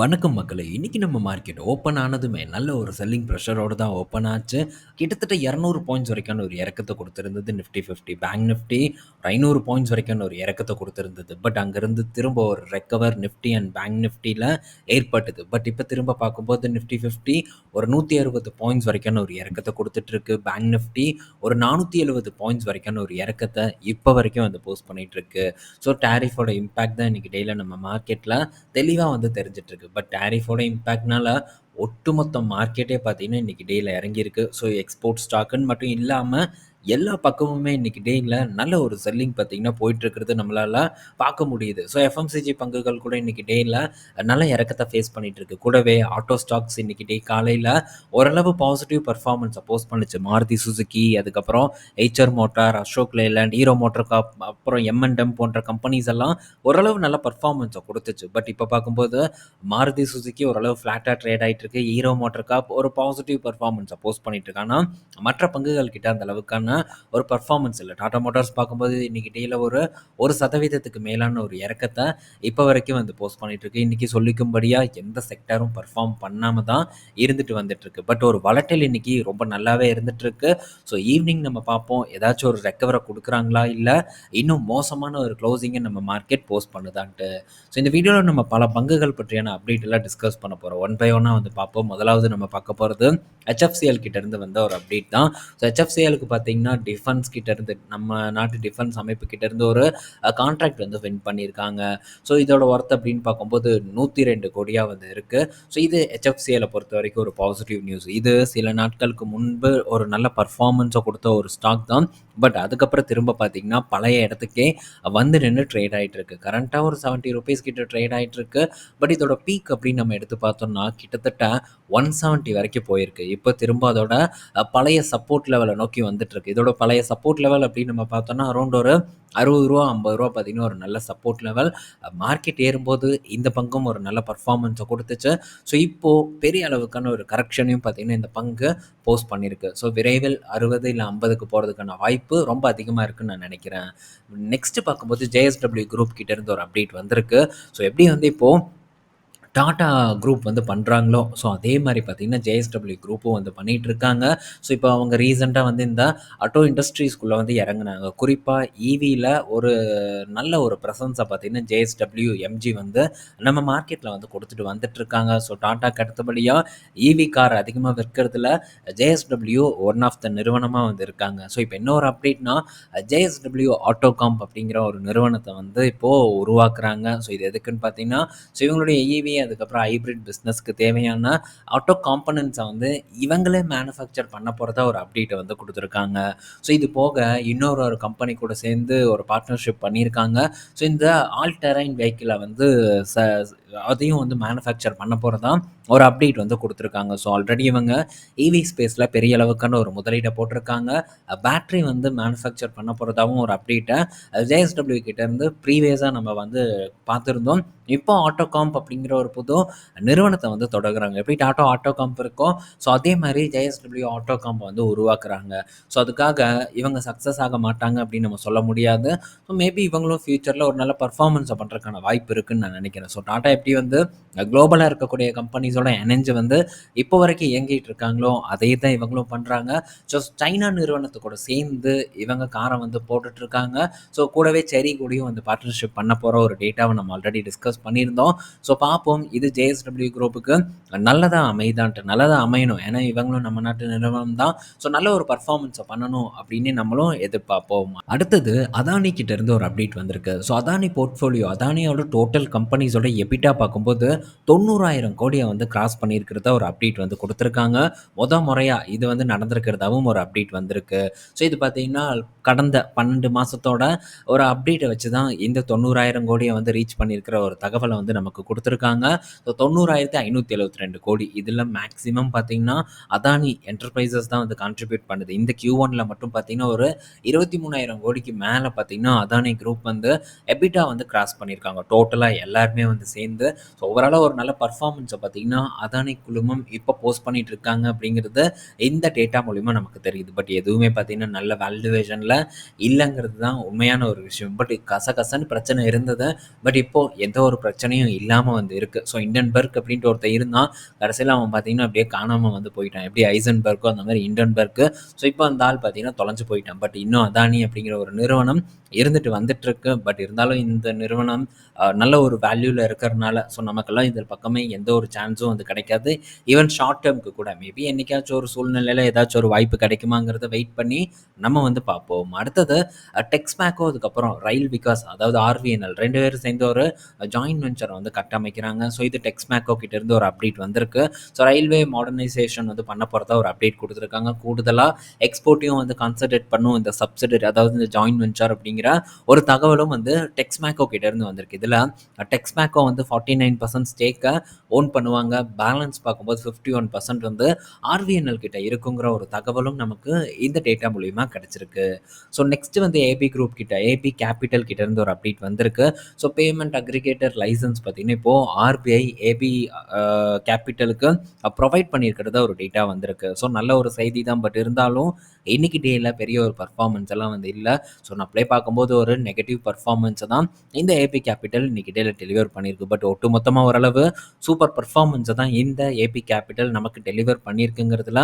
வணக்கம் மக்களை இன்றைக்கி நம்ம மார்க்கெட் ஓப்பன் ஆனதுமே நல்ல ஒரு செல்லிங் ப்ரெஷரோடு தான் ஓப்பன் ஆச்சு. கிட்டத்தட்ட 200 பாயிண்ட்ஸ் வரைக்கான ஒரு இறக்கத்தை கொடுத்துருந்தது நிஃப்டி 50. பேங்க் நிஃப்டி ஒரு 500 பாயிண்ட்ஸ் வரைக்கான ஒரு இறக்கத்தை கொடுத்துருந்தது பட் அங்கேருந்து திரும்ப ஒரு ரெக்கவர் நிஃப்டி அண்ட் பேங்க் நிஃப்டியில் ஏற்பட்டது. பட் இப்போ திரும்ப பார்க்கும்போது நிஃப்டி 50 ஒரு 160 பாயிண்ட்ஸ் வரைக்கான ஒரு இறக்கத்தை கொடுத்துட்ருக்கு பேங்க் நிஃப்டி ஒரு 470 பாயிண்ட்ஸ் வரைக்கான ஒரு இறக்கத்தை இப்போ வரைக்கும் வந்து போஸ்ட் பண்ணிட்டுருக்கு. ஸோ டேரிஃபோட இம்பாக்ட் தான் இன்றைக்கி டேல நம்ம மார்க்கெட்டில் தெளிவாக வந்து பட் டேரிஃபோட இம்பேக்ட்னால ஒட்டுமொத்த மார்க்கெட்டே பார்த்தீங்கன்னா, இன்னைக்கு டேயில் இறங்கியிருக்கு. ஸோ எக்ஸ்போர்ட் ஸ்டாக்குன்னு மட்டும் இல்லாமல் எல்லா பக்கமுமே இன்னைக்கு டேல நல்ல ஒரு செல்லிங் பார்த்தீங்கன்னா, போயிட்டுருக்கிறது நம்மளால பார்க்க முடியுது. ஸோ எஃப்எம்சிஜி பங்குகள் கூட இன்னைக்கு டேல நல்ல இறக்கத்தை ஃபேஸ் பண்ணிட்டுருக்கு. கூடவே ஆட்டோ ஸ்டாக்ஸ் இன்னைக்கு டே காலையில் ஓரளவு பாசிட்டிவ் பர்ஃபார்மன்ஸை போஸ்ட் பண்ணுச்சு. மாருதி சுசுக்கி அதுக்கப்புறம் Eicher motor, Ashok Leyland, Hero motor corp அப்புறம் எம்என்டம் போன்ற கம்பெனிஸ் எல்லாம் ஓரளவு நல்ல பர்ஃபார்மன்ஸை கொடுத்துச்சு பட் இப்போ பார்க்கும்போது மாருதி சுசுக்கி ஓரளவு ஃப்ளாட்டாக ட்ரேட் ஆகிட்டு இருக்கு ஹீரோ மோட்டர் காப் ஒரு பாசிட்டிவ் பர்ஃபார்மன்ஸை போஸ்ட் பண்ணிட்டு ஆனா, மற்ற பங்குகள் கிட்ட அந்த அளவுக்கான ஒரு பர்ஃபார்மன்ஸ் இல்லை டாடா மோட்டார்ஸ் பார்க்கும்போது இன்றைக்கி டேல ஒரு ஒரு சதவீதத்துக்கு மேலான ஒரு இறக்கத்தை இப்போ வரைக்கும் வந்து போஸ்ட் பண்ணிகிட்ருக்கு இன்றைக்கி சொல்லிக்கும்படியாக எந்த செக்டாரும் பர்ஃபார்ம் பண்ணாமல் தான் இருந்துட்டு வந்துட்டுருக்கு. பட் ஒரு வளட்டில் இன்னைக்கு ரொம்ப நல்லாவே இருந்துகிட்ருக்கு ஸோ ஈவினிங் நம்ம பார்ப்போம். ஏதாச்சும் ஒரு ரெக்கவரை கொடுக்குறாங்களா இல்லை இன்னும் மோசமான ஒரு க்ளோசிங்கை நம்ம மார்க்கெட் போஸ்ட் பண்ணுதான்ட்டு. ஸோ இந்த வீடியோவில் நம்ம பல பங்குகள் பற்றியான அப்டேட் எல்லாம் டிஸ்கஸ் பண்ண போகிறோம் ஒன் பை ஒன்னா வந்து பார்ப்போம். முதலாவது நம்ம பார்க்க போகிறது ஹெச்எஃப்சிஎல் கிட்டேருந்து வந்த ஒரு அப்டேட் தான். ஸோ ஹெச்எஃப்சிஎலுக்கு பார்த்தீங்கன்னா, டிஃபென்ஸ் கிட்டேருந்து நம்ம நாட்டு டிஃபென்ஸ் அமைப்பு கிட்டேருந்து ஒரு கான்ட்ராக்ட் வந்து வின் பண்ணியிருக்காங்க. ஸோ இதோட ஒர்த் அப்படின்னு பார்க்கும்போது நூற்றி ரெண்டு கோடியாக வந்து இருக்குது ஸோ இது ஹெச்எஃப்சியில் பொறுத்த வரைக்கும் ஒரு பாசிட்டிவ் நியூஸ். இது சில நாட்களுக்கு முன்பு ஒரு நல்ல பர்ஃபார்மன்ஸை கொடுத்த ஒரு ஸ்டாக் தான். பட் அதுக்கப்புறம் திரும்ப பார்த்தீங்கன்னா, பழைய இடத்துக்கே வந்து நின்று ட்ரேட் ஆயிட்டுருக்கு. கரண்ட்டாக ஒரு ₹70 கிட்ட ட்ரேட் ஆயிட்டுருக்கு. பட் இதோட பீக் அப்படின்னு நம்ம எடுத்து பார்த்தோம்னா, கிட்டத்தட்ட 170 வரைக்கும் போயிருக்கு. இப்போ திரும்ப அதோட பழைய சப்போர்ட் லெவலை நோக்கி வந்துட்டுருக்கு. இதோட பழைய சப்போர்ட் லெவல் அப்படின்னு நம்ம பார்த்தோம்னா, அரௌண்ட் ஒரு அறுபது ரூபா ஐம்பது ரூபா பார்த்தீங்கன்னா, ஒரு நல்ல சப்போர்ட் லெவல். மார்க்கெட் ஏறும்போது இந்த பங்கும் ஒரு நல்ல பர்ஃபார்மன்ஸை கொடுத்துச்சு ஸோ இப்போது பெரிய அளவுக்கான ஒரு கரெக்ஷனையும் பார்த்தீங்கன்னா, இந்த பங்கு போஸ்ட் பண்ணியிருக்கு. ஸோ விரைவில் அறுபது இல்லை ஐம்பதுக்கு போகிறதுக்கான வாய்ப்பு ரொம்ப அதிகமாக இருக்குன்னு நான் நினைக்கிறேன். நெக்ஸ்ட் பார்க்கும்போது ஜேஎஸ்டபிள்யூ குரூப் கிட்டேருந்து ஒரு அப்டேட் வந்திருக்கு. ஸோ எப்படி வந்து இப்போது டாட்டா குரூப் வந்து பண்ணுறாங்களோ ஸோ அதே மாதிரி பார்த்தீங்கன்னா, ஜேஎஸ்டபிள்யூ குரூப்பும் வந்து பண்ணிட்டுருக்காங்க. ஸோ இப்போ அவங்க ரீசெண்டாக வந்து இந்த ஆட்டோ இண்டஸ்ட்ரீஸ்குள்ளே வந்து இறங்குனாங்க. குறிப்பாக ஈவியில் ஒரு நல்ல ஒரு ப்ரெசன்ஸை பார்த்தீங்கன்னா, ஜேஎஸ்டபிள்யூ எம்ஜி வந்து நம்ம மார்க்கெட்டில் வந்து கொடுத்துட்டு வந்துட்டுருக்காங்க. ஸோ டாடாக்கு அடுத்தபடியாக ஈவி கார் அதிகமாக விற்கிறதுல ஜேஎஸ்டபிள்யூ ஒன் ஆஃப் த நிறுவனமாக வந்து இருக்காங்க. ஸோ இப்போ இன்னொரு அப்டேட்னா அப்டேட்னா, ஆட்டோ காம்ப் அப்படிங்கிற ஒரு நிறுவனத்தை வந்து இப்போது உருவாக்குறாங்க. ஸோ இது எதுக்குன்னு பார்த்தீங்கன்னா, ஸோ இவங்களுடைய ஈவி அதுக்கப்புறம் ஹைபிரிட் பிஸ்னஸ்க்கு தேவையான ஆட்டோ காம்போனன்ட்ஸ வந்து இவங்களே மேனுஃபேக்சர் பண்ண போகிறதா ஒரு அப்டேட்டை வந்து கொடுத்துருக்காங்க ஸோ இது போக இன்னொரு ஒரு கம்பெனி கூட சேர்ந்து ஒரு பார்ட்னர்ஷிப் பண்ணியிருக்காங்க. ஸோ இந்த ஆல் டெரைன் வெஹிக்கிளை வந்து ச அதையும் வந்து மேனுஃபேக்சர் பண்ண போகிறதா ஒரு அப்டேட் வந்து கொடுத்துருக்காங்க ஸோ ஆல்ரெடி இவங்க ஈவி ஸ்பேஸில் பெரிய அளவுக்கான ஒரு முதலீட்டை போட்டிருக்காங்க. பேட்ரி வந்து மேனுஃபேக்சர் பண்ண போகிறதாவும் ஒரு அப்டேட்டை ஜேஎஸ்டபிள்யூ கிட்டேருந்து ப்ரீவியஸாக நம்ம வந்து பார்த்துருந்தோம் இப்போ ஆட்டோ காம்ப் அப்படிங்கிற ஒரு புது நிறுவனத்தை வந்து தொடங்குறாங்க. எப்படி டாட்டா ஆட்டோ காம்ப் இருக்கோ, ஸோ அதே மாதிரி ஜேஎஸ்டபிள்யூ ஆட்டோ காம்ப் வந்து உருவாக்குறாங்க. ஸோ அதுக்காக இவங்க சக்சஸ் ஆக மாட்டாங்க அப்படின்னு நம்ம சொல்ல முடியாது. ஸோ மேபி இவங்களும் ஃப்யூச்சரில் ஒரு நல்ல பர்ஃபார்மன்ஸை பண்ணுறதுக்கான வாய்ப்பு இருக்குன்னு நான் நினைக்கிறேன். ஸோ டாட்டா எப்படி வந்து குளோபலாக இருக்கக்கூடிய கம்பெனிஸோட இணைஞ்சு வந்து இப்போ வரைக்கும் இயங்கிட்டு இருக்காங்களோ, அதே தான் இவங்களும் பண்ணுறாங்க ஸோ சைனா நிறுவனத்து கூட சேர்ந்து இவங்க காரை வந்து போட்டுட்ருக்காங்க ஸோ கூடவே செரி கூடயும் வந்து பார்ட்னர்ஷிப் பண்ண போகிற ஒரு டேட்டாவை நம்ம ஆல்ரெடி டிஸ்கஸ் பண்ணியிருந்தோம். ஸோ பார்ப்போம் இது ஜேஎஸ்டபிள்யூ குரூப்புக்கு நல்லதா அமையுதான்ட்டு. நல்லதா அமையணும். ஏன்னா இவங்களும் நம்ம நாட்டு நிறுவனம் தான். ஸோ நல்ல ஒரு பர்ஃபார்மன்ஸை பண்ணணும் அப்படின்னு நம்மளும் எதிர்பார்ப்போம். அடுத்தது அதானி கிட்ட இருந்து ஒரு அப்டேட் வந்திருக்கு. ஸோ அதானி போர்ட்ஃபோலியோ அதானியோட டோட்டல் கம்பெனிஸோட எபிட்டா பார்க்கும்போது தொண்ணூறாயிரம் கோடியை வந்து கிராஸ் பண்ணியிருக்கிறதா ஒரு அப்டேட் வந்து கொடுத்துருக்காங்க மொத முறையா இது வந்து நடந்திருக்கிறதாவும் ஒரு அப்டேட் வந்திருக்கு. ஸோ இது பார்த்தீங்கன்னா, கடந்த 12 மாசத்தோட ஒரு அப்டேட்டை வச்சு தான் இந்த தொண்ணூறாயிரம் கோடியை வந்து ரீச் பண்ணியிருக்கிற ஒரு தகவல தகவலை வந்து நமக்கு கொடுத்துருக்காங்க ஸோ 90,572 கோடி. இதில் மேக்ஸிமம் பார்த்தீங்கன்னா, அதானி என்டர்பிரைசஸ் தான் வந்து கான்ட்ரிபியூட் பண்ணுது. இந்த Q1ல மட்டும் பார்த்தீங்கன்னா, ஒரு 23,000 கோடிக்கு மேலே பார்த்தீங்கன்னா, அதானி குரூப் வந்து எபிட்டா வந்து கிராஸ் பண்ணியிருக்காங்க. டோட்டலாக எல்லாருமே வந்து சேர்ந்து ஸோ ஓவராலாக ஒரு நல்ல பர்ஃபார்மன்ஸை பார்த்தீங்கன்னா அதானி குழுமம் இப்போ போஸ்ட் பண்ணிட்டு இருக்காங்க அப்படிங்கிறது இந்த டேட்டா மூலிமா நமக்கு தெரியுது பட் எதுவுமே பார்த்தீங்கன்னா நல்ல வேல்டுவேஷனில் இல்லைங்கிறது தான் உண்மையான ஒரு விஷயம் பட் கசகசன்னு பிரச்சனை இருந்தது பட் இப்போது எந்த ஒரு பிரச்சனையும் இல்லாமல் வந்து இருக்குது ஸோ இண்டன்பர்க் அப்படின்ட்டு ஒருத்தர் இருந்தான். கடைசியில் அவன் பார்த்தீங்கன்னா அப்படியே காணாமல் வந்து போயிட்டான். எப்படி ஐசன்பர்க்கோ அந்த மாதிரி இண்டன்பர்க்கு ஸோ இப்போ அந்த ஆள் பார்த்தீங்கன்னா தொலைஞ்சு போயிட்டான். பட் இன்னும் அதானி அப்படிங்கிற ஒரு நிறுவனம் இருந்துட்டு வந்துட்டுருக்கு. பட் இருந்தாலும் இந்த நிறுவனம் நல்ல ஒரு வேல்யூவில் இருக்கிறனால ஸோ நமக்கெல்லாம் இதில் பக்கமே எந்த ஒரு சான்ஸும் வந்து கிடைக்காது. ஈவன் ஷார்ட் டேர்முக்கு கூட மேபி என்னைக்காச்சும் ஒரு சூழ்நிலையில் ஏதாச்சும் ஒரு வாய்ப்பு கிடைக்குமாங்கிறத வெயிட் பண்ணி நம்ம வந்து பார்ப்போம். அடுத்தது டெக்ஸ்மேக்கோ அதுக்கப்புறம் ரயில் விகாஸ் அதாவது ஆர்விஎன்எல் ரெண்டு பேரும் சேர்ந்து ஒரு ஜாயின்ட் வெஞ்சரை வந்து கட்டமைக்கிறாங்க. ஸோ இது டெக்ஸ்மேக்கோ கிட்டேருந்து ஒரு அப்டேட் வந்திருக்கு. ஸோ ரயில்வே மாடர்னைசேஷன் வந்து பண்ண போகிறதா ஒரு அப்டேட் கொடுத்துருக்காங்க. கூடுதலாக எக்ஸ்போர்ட்டையும் வந்து கான்சன்ட்ரேட் பண்ணும் இந்த சப்சிடரி அதாவது இந்த ஜாயின்ட் வெஞ்சர் அப்படிங்கிற ஒரு தகவலும் வந்து டெக்ஸ்மேக்கோ கிட்டேருந்து வந்திருக்கு. இதில் டெக்ஸ்மேக்கோ வந்து ஃபார்ட்டி நைன் பர்சன்ட் ஸ்டேக்கை ஓன் பண்ணுவாங்க. பேலன்ஸ் பார்க்கும்போது ஃபிஃப்டி ஒன் பர்சன்ட் வந்து ஆர்விஎன்எல் கிட்ட இருக்குங்கிற ஒரு தகவலும் நமக்கு இந்த டேட்டா மூலயமா கிடச்சிருக்கு. ஸோ நெக்ஸ்ட் வந்து ஏபி குரூப் கிட்ட ஏபி கேபிட்டல் கிட்டேருந்து ஒரு அப்டேட் வந்திருக்கு. ஸோ பேமெண்ட் அக்ரிகேட்டர் லைசன்ஸ் பார்த்தீங்கன்னா இப்போது ஆர்பிஐ ஏபி கேபிட்டலுக்கு ப்ரொவைட் பண்ணியிருக்கிறதா ஒரு டேட்டா வந்திருக்கு. ஸோ நல்ல ஒரு செய்தி தான். பட் இருந்தாலும் இன்னைக்கு டேயில் பெரிய ஒரு பர்ஃபார்மன்ஸ் எல்லாம் வந்து இல்லை. ஸோ நான் ப்ளே பார்க்கும்போது ஒரு நெகட்டிவ் பர்ஃபார்மன்ஸை தான் இந்த ஏபி கேபிட்டல் இன்னைக்கு டேயில் டெலிவர் பண்ணியிருக்கு. பட் ஒட்டு மொத்தமாக ஓரளவு சூப்பர் பர்ஃபார்மன்ஸை தான் இந்த ஏபி கேபிட்டல் நமக்கு டெலிவர் பண்ணியிருக்குங்கிறதுல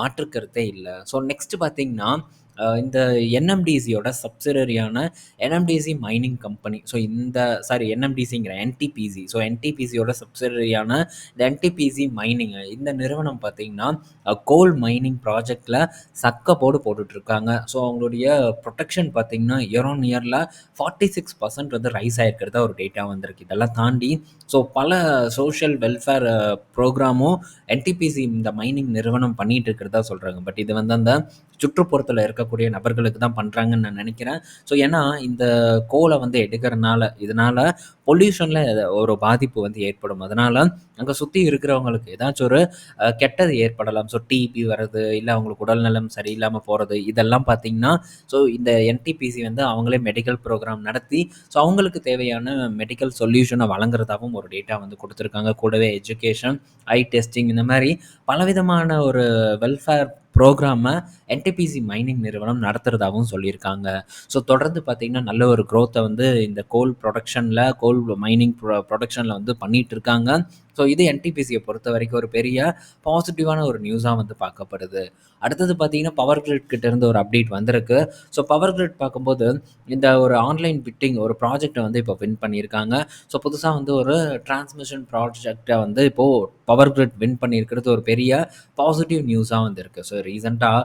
மாற்று கருத்தே இல்லை. ஸோ நெக்ஸ்ட் பார்த்தீங்கன்னா இந்த என்எம்டிசியோட சப்சிடரியான என்எம்டிசி மைனிங் கம்பெனி ஸோ இந்த சாரி என்எம்டிசிங்கிற என்டிபிசி ஸோ என்டிபிசியோட சப்சிடரியான இந்த என்டிபிசி மைனிங் இந்த நிறுவனம் பார்த்தீங்கன்னா கோல் மைனிங் ப்ராஜெக்டில் சக்க போடு போட்டுட்ருக்காங்க. ஸோ அவங்களுடைய ப்ரொடெக்ஷன் பார்த்தீங்கன்னா இயர் ஆன் இயரில் ஃபார்ட்டி சிக்ஸ் பர்சன்ட் வந்து ரைஸ் ஆகிருக்கிறதா ஒரு டேட்டா வந்திருக்கு. இதெல்லாம் தாண்டி ஸோ பல சோஷியல் வெல்ஃபேர் ப்ரோக்ராமும் என்டிபிசி இந்த மைனிங் நிறுவனம் பண்ணிகிட்டு இருக்கிறதா சொல்கிறாங்க பட் இது வந்து அந்த சுற்றுப்புறத்தில் இருக்கக்கூடிய நபர்களுக்கு தான் பண்ணுறாங்கன்னு நான் நினைக்கிறேன். ஸோ ஏன்னா இந்த கோலை வந்து எடுக்கிறனால இதனால் பொல்யூஷனில் ஒரு பாதிப்பு வந்து ஏற்படும். அதனால் அங்கே சுற்றி இருக்கிறவங்களுக்கு ஏதாச்சும் ஒரு கெட்டது ஏற்படலாம். ஸோ டிபி வர்றது இல்லை அவங்களுக்கு உடல்நலம் சரியில்லாமல் போகிறது இதெல்லாம் பார்த்தீங்கன்னா ஸோ இந்த என்டிபிசி வந்து அவங்களே மெடிக்கல் ப்ரோக்ராம் நடத்தி ஸோ அவங்களுக்கு தேவையான மெடிக்கல் சொல்யூஷனை வழங்குறதாகவும் ஒரு டேட்டா வந்து கொடுத்துருக்காங்க. கூடவே எஜுகேஷன் ஐ டெஸ்டிங் இந்த மாதிரி பலவிதமான ஒரு வெல்ஃபேர் ப்ரோக்ராமை என்டிபிசி மைனிங் நிறுவனம் நடத்துகிறதாகவும் சொல்லியிருக்காங்க. ஸோ தொடர்ந்து பார்த்திங்கன்னா நல்ல ஒரு க்ரோத்தை வந்து இந்த கோல் ப்ரொடக்ஷனில் கோல் மைனிங் ப்ரொ ப்ரொடக்ஷனில் வந்து பண்ணிகிட்டு இருக்காங்க. ஸோ இது என்டிபிசியை பொறுத்த வரைக்கும் ஒரு பெரிய பாசிட்டிவான ஒரு நியூஸாக வந்து பார்க்கப்படுது. அடுத்தது பார்த்தீங்கன்னா பவர் கிரிட் கிட்ட இருந்து ஒரு அப்டேட் வந்திருக்கு. ஸோ பவர் கிரிட் பார்க்கும்போது இந்த ஒரு ஆன்லைன் பிட்டிங் ஒரு ப்ராஜெக்டை வந்து இப்போ வின் பண்ணியிருக்காங்க. ஸோ புதுசாக வந்து ஒரு டிரான்ஸ்மிஷன் ப்ராஜெக்டை வந்து இப்போது பவர் கிரிட் வின் பண்ணியிருக்கிறது ஒரு பெரிய பாசிட்டிவ் நியூஸாக வந்திருக்கு. ஸோ ரீசெண்டாக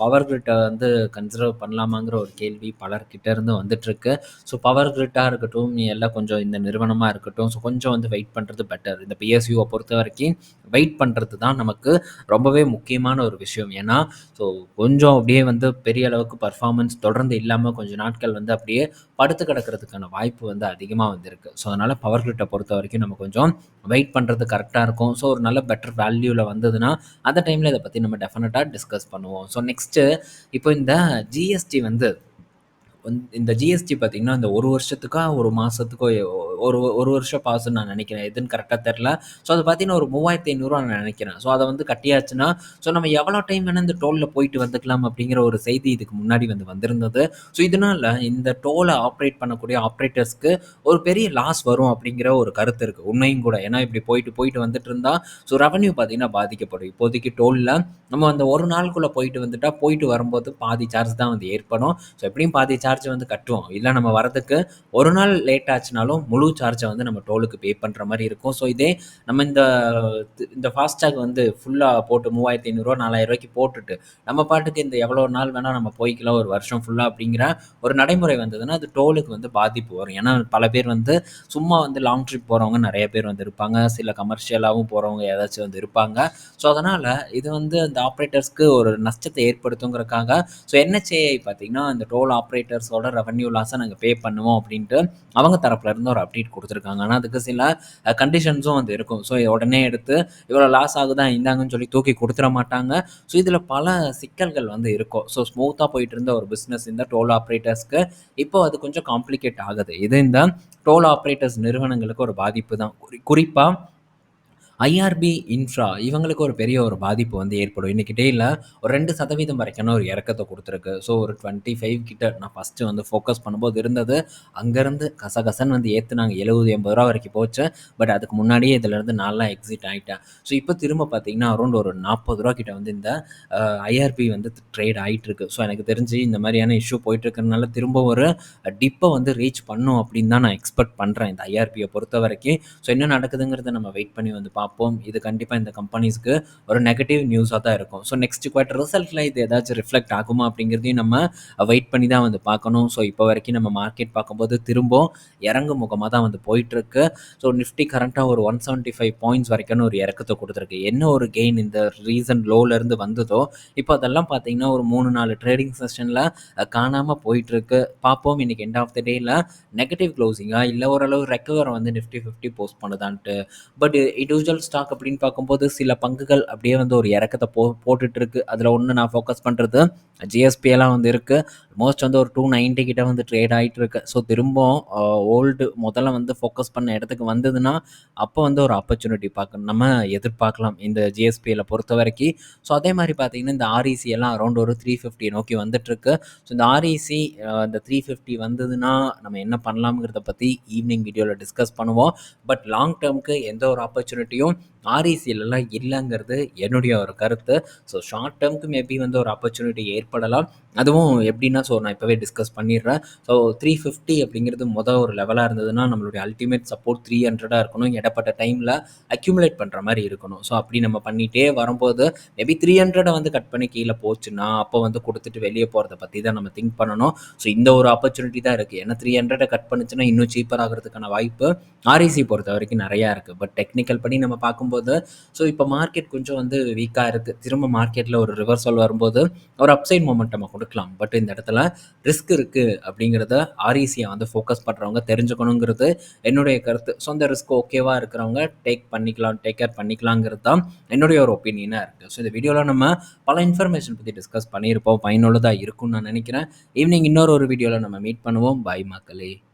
பவர் கிரிட்டை வந்து கன்சிடர் பண்ணலாமாங்கிற ஒரு கேள்வி பலர்கிட்ட இருந்து வந்துட்டுருக்கு. ஸோ பவர் கிரிட்டாக இருக்கட்டும் எல்லாம் கொஞ்சம் இந்த நிறுவனமாக இருக்கட்டும். ஸோ கொஞ்சம் வந்து வெயிட் பண்ணுறது பெட்டர் இந்த பிஎஸ்யூவை பொறுத்த வரைக்கும் வெயிட் பண்ணுறது தான் நமக்கு ரொம்பவே முக்கியமான ஒரு விஷயம். ஏன்னா ஸோ கொஞ்சம் அப்படியே வந்து பெரிய அளவுக்கு பர்ஃபார்மன்ஸ் தொடர்ந்து இல்லாமல் கொஞ்சம் நாட்கள் வந்து அப்படியே படுத்து கிடக்கிறதுக்கான வாய்ப்பு வந்து அதிகமாக வந்திருக்கு. ஸோ அதனால் பவர் கிரிட்டை பொறுத்த வரைக்கும் நம்ம கொஞ்சம் வெயிட் பண்ணுறது கரெக்டாக இருக்கும். ஸோ ஒரு நல்ல பெட்டர் வேல்யூவில் வந்ததுன்னா அந்த டைமில் இதை பற்றி நம்ம டெஃபினட்டாக டிஸ்கஸ் பண்ணுவோம். ஸோ நெக்ஸ்ட்டு இப்போ இந்த ஜிஎஸ்டி வந்து வந்து இந்த ஜிஎஸ்டி பார்த்தீங்கன்னா இந்த ஒரு வருஷத்துக்கோ ஒரு மாதத்துக்கோ ஒரு ஒரு வருஷம் பாஸ்ன்னு நான் நினைக்கிறேன். எதுன்னு கரெக்டாக தெரில ஸோ அது பார்த்தீங்கன்னா ஒரு மூவாயிரத்தி ஐநூறுரூவா நான் நினைக்கிறேன். ஸோ அதை வந்து கட்டியாச்சுன்னா ஸோ நம்ம எவ்வளோ டைம் வேணால் இந்த டோலில் போயிட்டு வந்துக்கலாம் அப்படிங்கிற ஒரு செய்தி இதுக்கு முன்னாடி வந்து வந்திருந்தது. ஸோ இதனால் இந்த டோலை ஆப்ரேட் பண்ணக்கூடிய ஆப்ரேட்டர்ஸ்க்கு ஒரு பெரிய லாஸ் வரும் அப்படிங்கிற ஒரு கருத்து இருக்குது உண்மையும் கூட. ஏன்னா இப்படி போயிட்டு போயிட்டு வந்துட்டு இருந்தால் ஸோ ரெவன்யூ பார்த்தீங்கன்னா பாதிக்கப்படும். இப்போதைக்கு டோலில் நம்ம அந்த ஒரு நாளுக்குள்ளே போயிட்டு வந்துட்டால் போயிட்டு வரும்போது பாதி சார்ஜ் தான் வந்து ஏற்படும். ஸோ எப்படியும் பாதி சார்ஜ் வந்து கட்டுவோம். இல்லை நம்ம வரதுக்கு ஒரு நாள் லேட் ஆச்சுனாலும் முழு சார்ஜை வந்து நம்ம டோலுக்கு பே பண்ணுற மாதிரி இருக்கும். ஸோ இதே நம்ம இந்த இந்த ஃபாஸ்டாக் வந்து ஃபுல்லாக போட்டு மூவாயிரத்தி ஐநூறுரூவா நாலாயிரம் ரூபாய்க்கு போட்டுட்டு நம்ம பாட்டுக்கு இந்த எவ்வளோ நாள் வேணால் நம்ம போய்க்கலாம் ஒரு வருஷம் ஃபுல்லாக அப்படிங்கிற ஒரு நடைமுறை வந்ததுன்னா அது டோலுக்கு வந்து பாதிப்பு வரும். ஏன்னா பல பேர் வந்து சும்மா வந்து லாங் ட்ரிப் போகிறவங்க நிறைய பேர் வந்து இருப்பாங்க. சில கமர்ஷியலாகவும் போகிறவங்க ஏதாச்சும் வந்து இருப்பாங்க. ஸோ அதனால் இது வந்து அந்த ஆப்ரேட்டர்ஸ்க்கு ஒரு நஷ்டத்தை ஏற்படுத்துங்கிறக்காக ஸோ என்ஹெச்ஏஐ பார்த்தீங்கன்னா அந்த டோல் ஆப்ரேட்டர் டாலர்ஸோட ரெவன்யூ லாஸை நாங்கள் பே பண்ணுவோம் அப்படின்ட்டு அவங்க தரப்புலேருந்து ஒரு அப்டேட் கொடுத்துருக்காங்க. ஆனால் அதுக்கு சில கண்டிஷன்ஸும் வந்து இருக்கும். ஸோ உடனே எடுத்து இவ்வளோ லாஸ் ஆகுதா இந்தாங்கன்னு சொல்லி தூக்கி கொடுத்துட மாட்டாங்க. ஸோ இதில் பல சிக்கல்கள் வந்து இருக்கும். ஸோ ஸ்மூத்தாக போயிட்டு இருந்த ஒரு பிஸ்னஸ் இந்த டோல் ஆப்ரேட்டர்ஸ்க்கு இப்போ அது கொஞ்சம் காம்ப்ளிகேட் ஆகுது. இது இந்த டோல் ஆப்ரேட்டர்ஸ் நிறுவனங்களுக்கு ஒரு பாதிப்பு தான். குறிப்பாக ஐஆர்பி இன்ஃப்ரா இவங்களுக்கு ஒரு பெரிய ஒரு பாதிப்பு வந்து ஏற்படும். இன்றைக்கி இல்லை ஒரு ரெண்டு சதவீதம் வரைக்கான ஒரு இறக்கத்தை கொடுத்துருக்கு. ஸோ ஒரு டுவெண்ட்டி ஃபைவ் கிட்ட நான் ஃபஸ்ட்டு வந்து ஃபோக்கஸ் பண்ணும்போது இருந்தது. அங்கேருந்து கசகசன்னு வந்து ஏற்றுனாங்க எழுபது எண்பது ரூபா வரைக்கும் போச்சு. பட் அதுக்கு முன்னாடியே இதிலேருந்து நாலாம் எக்ஸிட் ஆகிட்டேன் ஸோ இப்போ திரும்ப பார்த்தீங்கன்னா அரௌண்ட் ஒரு நாற்பது ரூபா கிட்ட வந்து இந்த ஐஆர்பி வந்து ட்ரேட் ஆகிட்டுருக்கு ஸோ எனக்கு தெரிஞ்சு இந்த மாதிரியான இஷ்யூ போயிட்டுருக்கனால திரும்ப ஒரு டிப்பை வந்து ரீச் பண்ணும் அப்படின்னு தான் நான் எக்ஸ்பெக்ட் பண்ணுறேன் இந்த ஐஆர்பியை பொறுத்த வரைக்கும் ஸோ என்ன நடக்குதுங்கிறத நம்ம வெயிட் பண்ணி வந்து பார்ப்போம் இது கண்டிப்பாக இந்த கம்பெனிஸ்க்கு ஒரு நெகட்டிவ் நியூஸாக தான் இருக்கும். ஸோ நெக்ஸ்ட் குவார்ட்டர் ரிசல்ட்டில் இது ஏதாச்சும் ரிஃப்ளெக்ட் ஆகுமா அப்படிங்கிறதையும் நம்ம வெயிட் பண்ணி தான் வந்து பார்க்கணும். ஸோ இப்போ வரைக்கும் நம்ம மார்க்கெட் பார்க்கும்போது திரும்பவும் இறங்கு முகமாக தான் வந்து போயிட்டுருக்கு. ஸோ நிஃப்டி கரண்ட்டாக ஒரு ஒன் செவன்ட்டி ஃபைவ் பாயிண்ட்ஸ் வரைக்கும் ஒரு இறக்கத்தை கொடுத்துருக்கு. என்ன ஒரு கெயின் இந்த ரீசன் லோலேருந்து வந்ததோ இப்போ அதெல்லாம் பார்த்தீங்கன்னா ஒரு மூணு நாலு ட்ரேடிங் செஷனில் காணாமல் போயிட்டுருக்கு. பார்ப்போம். இன்றைக்கி எண்ட் ஆஃப் த டேயில் நெகட்டிவ் க்ளோசிங்காக இல்லை ஓரளவு ரெக்கவர் வந்து நிஃப்டி ஃபிஃப்டி போஸ்ட் பண்ணுதான்ட்டு. பட் இண்டிவிஜுவல் ஸ்டாக் அப்படின்னு பார்க்கும்போது சில பங்குகள் அப்படியே வந்து ஒரு இறக்கத்தை போ போட்டுட்ருக்கு அதில் ஒன்று நான் ஃபோக்கஸ் பண்ணுறது ஜிஎஸ்பியெல்லாம் வந்து இருக்குது மோஸ்ட் வந்து ஒரு டூ நைன்ட்டி கிட்ட வந்து ட்ரேட் ஆகிட்டு இருக்கு ஸோ திரும்பவும் ஓல்டு முதல்ல வந்து ஃபோக்கஸ் பண்ண இடத்துக்கு வந்ததுன்னா அப்போ வந்து ஒரு ஆப்பர்ச்சுனிட்டி பார்க்கணும் நம்ம எதிர்பார்க்கலாம் இந்த ஜிஎஸ்பியில் பொறுத்த வரைக்கும். ஸோ அதே மாதிரி பார்த்தீங்கன்னா இந்த ஆர்இசி எல்லாம் அரௌண்ட் ஒரு த்ரீ ஃபிஃப்டி நோக்கி வந்துட்டுருக்கு. ஸோ இந்த ஆர்இசி இந்த த்ரீ ஃபிஃப்டி வந்ததுன்னா நம்ம என்ன பண்ணலாம்ங்கிறத பற்றி ஈவினிங் வீடியோவில் டிஸ்கஸ் பண்ணுவோம். பட் லாங் டேர்முக்கு எந்த ஒரு ஆப்பர்ச்சுனிட்டியும் ஆர்இசியிலலாம் இல்லைங்கிறது என்னுடைய ஒரு கருத்து. ஸோ ஷார்ட் டேர்முக்கு மேபி வந்து ஒரு ஆப்பர்ச்சுனிட்டி ஏற்படலாம். அதுவும் எப்படின்னா ஸோ நான் இப்போவே டிஸ்கஸ் பண்ணிடுறேன். ஸோ த்ரீ ஃபிஃப்டி அப்படிங்கிறது மொதல் ஒரு லெவலாக இருந்ததுன்னா நம்மளுடைய அல்டிமேட் சப்போர்ட் த்ரீ ஹண்ட்ரடாக இருக்கணும். இடப்பட்ட டைமில் அக்யூமுலேட் பண்ணுற மாதிரி இருக்கணும். ஸோ அப்படி நம்ம பண்ணிகிட்டே வரும்போது மேபி த்ரீ ஹண்ட்ரடை வந்து கட் பண்ணி கீழே போச்சுன்னா அப்போ வந்து கொடுத்துட்டு வெளியே போகிறத பற்றி தான் நம்ம திங்க் பண்ணணும். ஸோ இந்த ஒரு ஆப்பர்ச்சுனிட்டி தான் இருக்குது ஏன்னா த்ரீ ஹண்ட்ரடை கட் பண்ணுச்சுன்னா இன்னும் சீப்பர் ஆகிறதுக்கான வாய்ப்பு ஆர்இசி பொறுத்த வரைக்கும் நிறையா இருக்குது பட் டெக்னிக்கல் படி நம்ம பார்க்கும்போது ஸோ இப்போ மார்க்கெட் கொஞ்சம் வந்து வீக்காக இருக்குது திரும்ப மார்க்கெட்டில் ஒரு ரிவர்சல் வரும்போது ஒரு அப்சைட் மூமெண்ட் நம்ம கொடுக்கலாம். பட் இந்த இடத்துல ரிஸ்க் இருக்குது அப்படிங்கிறத ஆர்இசியை வந்து ஃபோக்கஸ் பண்ணுறவங்க தெரிஞ்சுக்கணுங்கிறது என்னுடைய கருத்து. ஸோ அந்த ரிஸ்க் ஓகேவாக இருக்கிறவங்க டேக் பண்ணிக்கலாம் டேக் கேர் பண்ணிக்கலாங்கிறது தான் என்னுடைய ஒரு ஒப்பீனியனாக இருக்குது ஸோ இந்த வீடியோவில் நம்ம பல இன்ஃபர்மேஷன் பற்றி டிஸ்கஸ் பண்ணியிருப்போம். பயனுள்ளதாக இருக்கும்னு நான் நினைக்கிறேன். ஈவினிங் இன்னொரு ஒரு வீடியோவில் நம்ம மீட் பண்ணுவோம். பாய் மக்களே.